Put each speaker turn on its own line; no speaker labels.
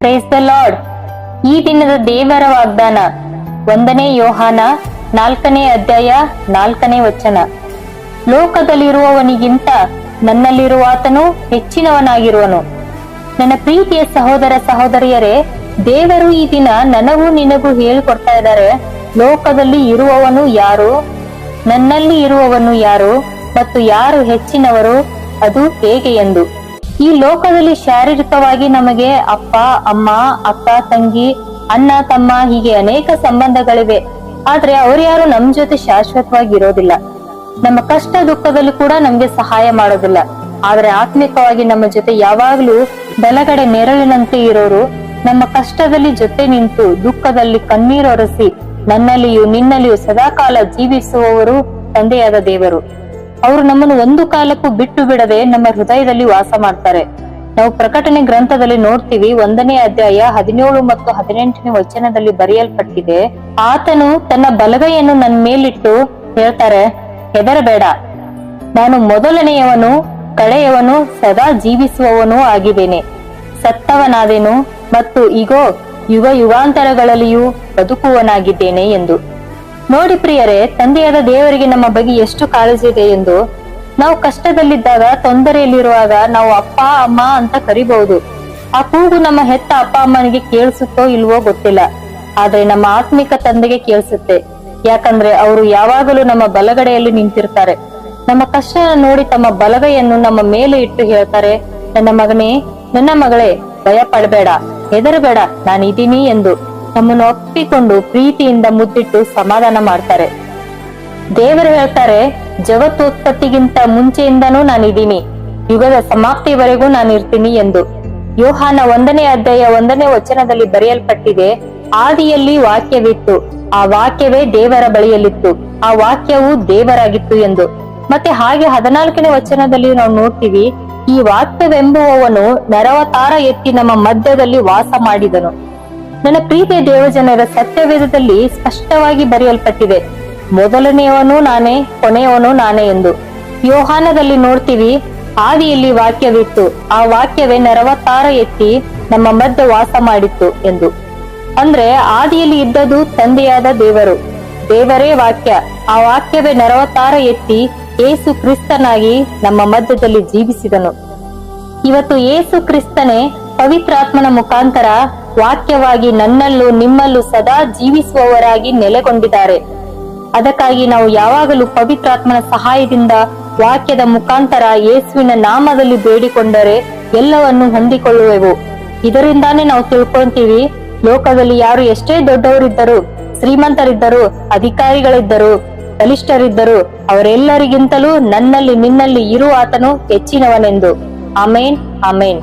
Praise the lord ಈ ದಿನದ ದೇವರ ವಾಗ್ದಾನ ಒಂದನೇ ಯೋಹಾನ ನಾಲ್ಕನೇ ಅಧ್ಯಾಯ ನಾಲ್ಕನೇ ವಚನ. ಲೋಕದಲ್ಲಿರುವವನಿಗಿಂತ ನನ್ನಲ್ಲಿರುವಾತನು ಹೆಚ್ಚಿನವನಾಗಿರುವನು. ನನ್ನ ಪ್ರೀತಿಯ ಸಹೋದರ ಸಹೋದರಿಯರೇ, ದೇವರು ಈ ದಿನ ನನಗೂ ನಿನಗೂ ಹೇಳಿಕೊಡ್ತಾ ಇದ್ದಾರೆ, ಲೋಕದಲ್ಲಿ ಇರುವವನು ಯಾರು? ನನ್ನಲ್ಲಿ ಇರುವವನು ಯಾರು? ಮತ್ತು ಯಾರು ಹೆಚ್ಚಿನವರು? ಅದು ಹೇಗೆ ಎಂದು. ಈ ಲೋಕದಲ್ಲಿ ಶಾರೀರಿಕವಾಗಿ ನಮಗೆ ಅಪ್ಪ, ಅಮ್ಮ ಅಕ್ಕ ತಂಗಿ, ಅಣ್ಣ, ತಮ್ಮ ಹೀಗೆ ಅನೇಕ ಸಂಬಂಧಗಳಿವೆ. ಆದ್ರೆ ಅವ್ರು ಯಾರು ನಮ್ ಜೊತೆ ಶಾಶ್ವತವಾಗಿ ಇರೋದಿಲ್ಲ. ನಮ್ಮ ಕಷ್ಟ ದುಃಖದಲ್ಲಿ ಕೂಡ ನಮ್ಗೆ ಸಹಾಯ ಮಾಡೋದಿಲ್ಲ. ಆದ್ರೆ ಆತ್ಮಿಕವಾಗಿ ನಮ್ಮ ಜೊತೆ ಯಾವಾಗ್ಲೂ ಬಲಗಡೆ ನೆರಳಿನಂತೆ ಇರೋರು, ನಮ್ಮ ಕಷ್ಟದಲ್ಲಿ ಜೊತೆ ನಿಂತು ದುಃಖದಲ್ಲಿ ಕಣ್ಣೀರೊರೆಸಿ ನನ್ನಲ್ಲಿಯೂ ನಿನ್ನಲ್ಲಿಯೂ ಸದಾಕಾಲ ಜೀವಿಸುವವರು ತಂದೆಯಾದ ದೇವರು. ಅವರು ನಮ್ಮನ್ನು ಒಂದು ಕಾಲಕ್ಕೂ ಬಿಟ್ಟು ಬಿಡದೆ ನಮ್ಮ ಹೃದಯದಲ್ಲಿ ವಾಸ ಮಾಡ್ತಾರೆ. ನಾವು ಪ್ರಕಟಣೆ ಗ್ರಂಥದಲ್ಲಿ ನೋಡ್ತೀವಿ, ಒಂದನೇ ಅಧ್ಯಾಯ ಹದಿನೇಳು ಮತ್ತು ಹದಿನೆಂಟನೇ ವಚನದಲ್ಲಿ ಬರೆಯಲ್ಪಟ್ಟಿದೆ, ಆತನು ತನ್ನ ಬಲಗೈಯನ್ನು ನನ್ನ ಮೇಲಿಟ್ಟು ಹೇಳ್ತಾರೆ, ಹೆದರಬೇಡ. ನಾನು ಮೊದಲನೆಯವನು ಕಡೆಯವನು ಸದಾ ಜೀವಿಸುವವನೂ ಆಗಿದ್ದೇನೆ. ಸತ್ತವನಾದೇನು ಮತ್ತು ಇಗೋ ಯುಗ ಯುಗಾಂತರಗಳಲ್ಲಿಯೂ ಬದುಕುವನಾಗಿದ್ದೇನೆ ಎಂದು. ನೋಡಿ ಪ್ರಿಯರೇ, ತಂದೆಯಾದ ದೇವರಿಗೆ ನಮ್ಮ ಬಗ್ಗೆ ಎಷ್ಟು ಕಾಳಜಿ ಇದೆ ಎಂದು ನಾವು ಕಷ್ಟದಲ್ಲಿದ್ದಾಗ, ತೊಂದರೆಯಲ್ಲಿರುವಾಗ ನಾವು ಅಪ್ಪ, ಅಮ್ಮ ಅಂತ ಕರಿಬಹುದು. ಆ ಕೂಗು ನಮ್ಮ ಹೆತ್ತ ಅಪ್ಪ, ಅಮ್ಮನಿಗೆ ಕೇಳಿಸುತ್ತೋ ಇಲ್ವೋ ಗೊತ್ತಿಲ್ಲ. ಆದ್ರೆ ನಮ್ಮ ಆತ್ಮಿಕ ತಂದೆಗೆ ಕೇಳಿಸುತ್ತೆ. ಯಾಕಂದ್ರೆ ಅವರು ಯಾವಾಗಲೂ ನಮ್ಮ ಬಲಗಡೆಯಲ್ಲಿ ನಿಂತಿರ್ತಾರೆ. ನಮ್ಮ ಕಷ್ಟ ನೋಡಿ ತಮ್ಮ ಬಲಗೈಯನ್ನು ನಮ್ಮ ಮೇಲೆ ಇಟ್ಟು ಹೇಳ್ತಾರೆ, ನನ್ನ ಮಗನೇ, ನನ್ನ ಮಗಳೇ ಭಯ ಪಡಬೇಡ ಹೆದರಬೇಡ, ನಾನಿದ್ದೀನಿ ಎಂದು. ನಮ್ಮನ್ನು ಒಪ್ಪಿಕೊಂಡು ಪ್ರೀತಿಯಿಂದ ಮುದ್ದಿಟ್ಟು ಸಮಾಧಾನ ಮಾಡ್ತಾರೆ. ದೇವರು ಹೇಳ್ತಾರೆ, ಜಗತ್ತು ಉತ್ಪತ್ತಿಗಿಂತ ಮುಂಚೆಯಿಂದನೂ ನಾನಿದ್ದೀನಿ, ಯುಗದ ಸಮಾಪ್ತಿವರೆಗೂ ನಾನು ಇರ್ತೀನಿ ಎಂದು. ಯೋಹಾನ ಒಂದನೇ ಅಧ್ಯಾಯ ಒಂದನೇ ವಚನದಲ್ಲಿ ಬರೆಯಲ್ಪಟ್ಟಿದೆ, ಆದಿಯಲ್ಲಿ ವಾಕ್ಯವಿತ್ತು, ಆ ವಾಕ್ಯವೇ ದೇವರ ಬಳಿಯಲ್ಲಿತ್ತು, ಆ ವಾಕ್ಯವು ದೇವರಾಗಿತ್ತು ಎಂದು. ಮತ್ತೆ ಹಾಗೆ ಹದಿನಾಲ್ಕನೇ ವಚನದಲ್ಲಿ ನಾವು ನೋಡ್ತೀವಿ, ಈ ವಾಕ್ಯವೆಂಬುವವನು ನರವತಾರ ಎತ್ತಿ ನಮ್ಮ ಮಧ್ಯದಲ್ಲಿ ವಾಸ ಮಾಡಿದನು. ನನ್ನ ಪ್ರೀತಿಯ ದೇವಜನರ ಸತ್ಯವೇದದಲ್ಲಿ ಸ್ಪಷ್ಟವಾಗಿ ಬರೆಯಲ್ಪಟ್ಟಿದೆ. ಮೊದಲನೆಯವನು ನಾನೇ, ಕೊನೆಯವನು ನಾನೇ ಎಂದು. ಯೋಹಾನದಲ್ಲಿ ನೋಡ್ತೀವಿ ಆದಿಯಲ್ಲಿ ವಾಕ್ಯವಿತ್ತು. ಆ ವಾಕ್ಯವೇ ನರವತ್ತಾರ ಎತ್ತಿ ನಮ್ಮ ಮಧ್ಯ ವಾಸ ಮಾಡಿತ್ತು ಎಂದು. ಅಂದ್ರೆ ಆದಿಯಲ್ಲಿ ಇದ್ದದು ತಂದೆಯಾದ ದೇವರು. ದೇವರೇ ವಾಕ್ಯ. ಆ ವಾಕ್ಯವೇ ನರವತ್ತಾರ ಎತ್ತಿ ಏಸು ಕ್ರಿಸ್ತನಾಗಿ ನಮ್ಮ ಮಧ್ಯದಲ್ಲಿ ಜೀವಿಸಿದನು. ಇವತ್ತು ಏಸು ಕ್ರಿಸ್ತನೇ ಪವಿತ್ರಾತ್ಮನ ಮುಖಾಂತರ ವಾಕ್ಯವಾಗಿ ನನ್ನಲ್ಲೂ ನಿಮ್ಮಲ್ಲೂ ಸದಾ ಜೀವಿಸುವವರಾಗಿ ನೆಲೆಗೊಂಡಿದ್ದಾರೆ. ಅದಕ್ಕಾಗಿ ನಾವು ಯಾವಾಗಲೂ ಪವಿತ್ರಾತ್ಮನ ಸಹಾಯದಿಂದ ವಾಕ್ಯದ ಮುಖಾಂತರ ಯೇಸುವಿನ ನಾಮದಲ್ಲಿ ಬೇಡಿಕೊಂಡರೆ ಎಲ್ಲವನ್ನು ಹೊಂದಿಕೊಳ್ಳುವೆವು. ಇದರಿಂದಾನೇ ನಾವು ತಿಳ್ಕೊಂತೀವಿ, ಲೋಕದಲ್ಲಿ ಯಾರು ಎಷ್ಟೇ ದೊಡ್ಡವರಿದ್ದರು, ಶ್ರೀಮಂತರಿದ್ದರು, ಅಧಿಕಾರಿಗಳಿದ್ದರು, ಬಲಿಷ್ಠರಿದ್ದರು, ಅವರೆಲ್ಲರಿಗಿಂತಲೂ ನನ್ನಲ್ಲಿ ನಿನ್ನಲ್ಲಿ ಇರುವ ಆತನು ಹೆಚ್ಚಿನವನೆಂದು. Amen amen